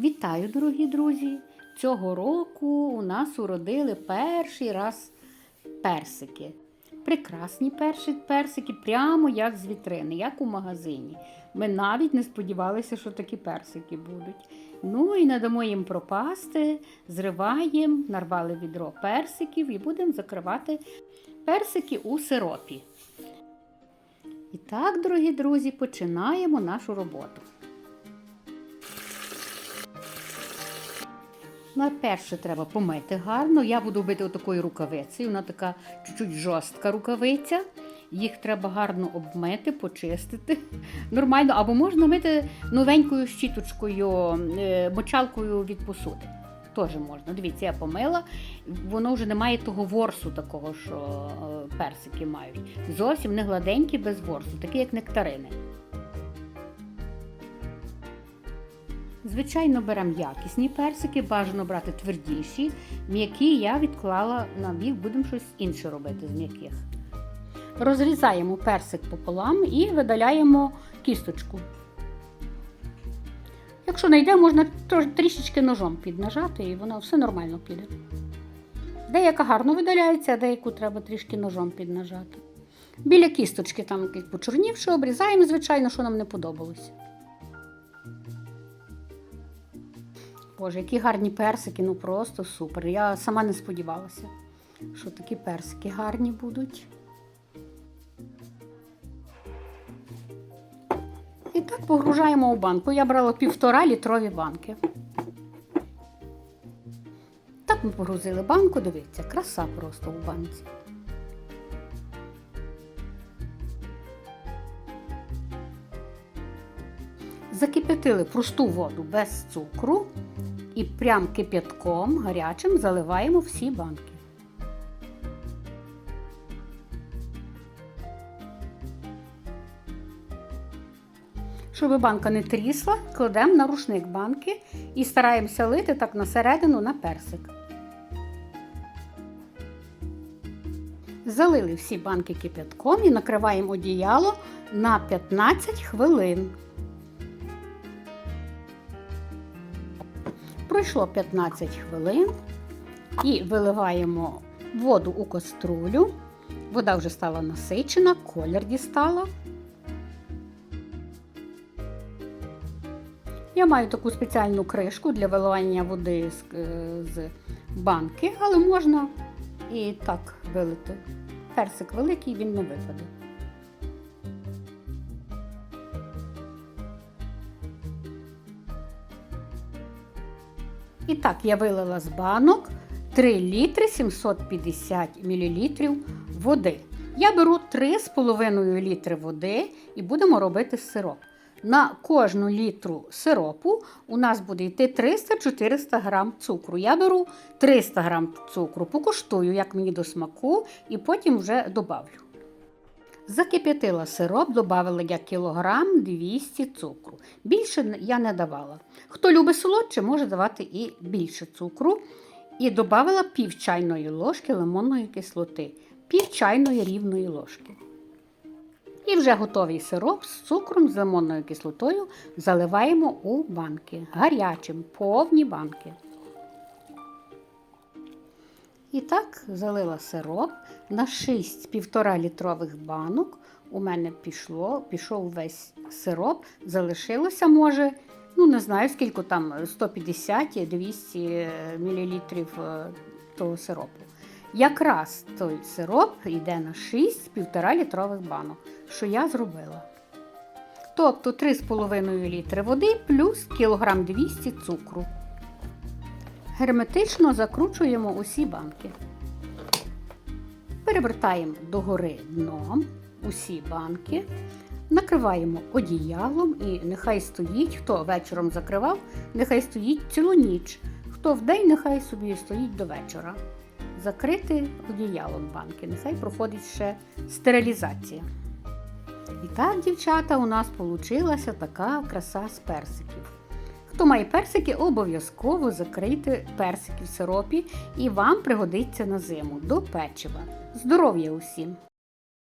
Вітаю, дорогі друзі! Цього року у нас уродили перший раз персики. Прекрасні перші персики, прямо як з вітрини, як у магазині. Ми навіть не сподівалися, що такі персики будуть. Ну і не дамо їм пропасти, зриваємо, нарвали відро персиків і будемо закривати персики у сиропі. І так, дорогі друзі, починаємо нашу роботу. Найперше треба помити гарно. Я буду бити отакою рукавицею. Вона така чуть-чуть жорстка рукавиця. Їх треба гарно обмити, почистити. Нормально, або можна мити новенькою щіточкою, е, мочалкою від посуди. Теж можна. Дивіться, я помила. Воно вже не має того ворсу такого, що е, персики мають. Зовсім не гладенькі, без ворсу, такі як нектарини. Звичайно, беремо якісні персики, бажано брати твердіші, м'які я відклала на бік, будемо щось інше робити з м'яких. Розрізаємо персик пополам і видаляємо кісточку. Якщо не йде, можна трішечки ножом піднажати і воно все нормально піде. Деяка гарно видаляється, а деяку треба трішки ножом піднажати. Біля кісточки там якийсь почорнівши, обрізаємо, звичайно, що нам не подобалося. Боже, які гарні персики, ну просто супер. Я сама не сподівалася, що такі персики гарні будуть. І так погружаємо у банку. Я брала півтора літрові банки. Так ми погрузили банку, дивіться, краса просто у банці. Закип'ятили просту воду без цукру і прям кип'ятком гарячим заливаємо всі банки. Щоб банка не трісла, кладемо на рушник банки і стараємося лити так на середину на персик. Залили всі банки кип'ятком і накриваємо одіяло на 15 хвилин. Пройшло 15 хвилин і виливаємо воду у каструлю. Вода вже стала насичена, колір дістала. Я маю таку спеціальну кришку для виливання води з, е, банки, але можна і так вилити. Персик великий, він не випаде. І так, я вилила з банок 3 літри 750 мл води. Я беру 3,5 літри води і будемо робити сироп. На кожну літру сиропу у нас буде йти 300-400 грам цукру. Я беру 300 грам цукру, покуштую, як мені до смаку, і потім вже добавлю. Закип'ятила сироп, додавала я кілограм 200 цукру. Більше я не давала. Хто любить солодше, може давати і більше цукру. І додавала пів чайної ложки лимонної кислоти, пів чайної рівної ложки. І вже готовий сироп з цукром, з лимонною кислотою заливаємо у банки. Гарячим, повні банки. І так залила сироп на 6 1,5 літрових банок. У мене пішло, пішов весь сироп, залишилося, може, ну не знаю, скільки там 150-200 мл того сиропу. Якраз той сироп йде на 6 1,5 літрових банок, що я зробила. Тобто 3,5 літри води плюс кілограм 200 цукру. Герметично закручуємо усі банки. Перевертаємо догори дном усі банки, накриваємо одіялом і нехай стоїть, хто вечором закривав, нехай стоїть цілу ніч. Хто вдень, нехай собі стоїть до вечора. Закрити одіялом банки, нехай проходить ще стерилізація. І так, дівчата, у нас вийшла така краса з персиків. Хто має персики, обов'язково закрийте персики в сиропі і вам пригодиться на зиму до печива. Здоров'я усім!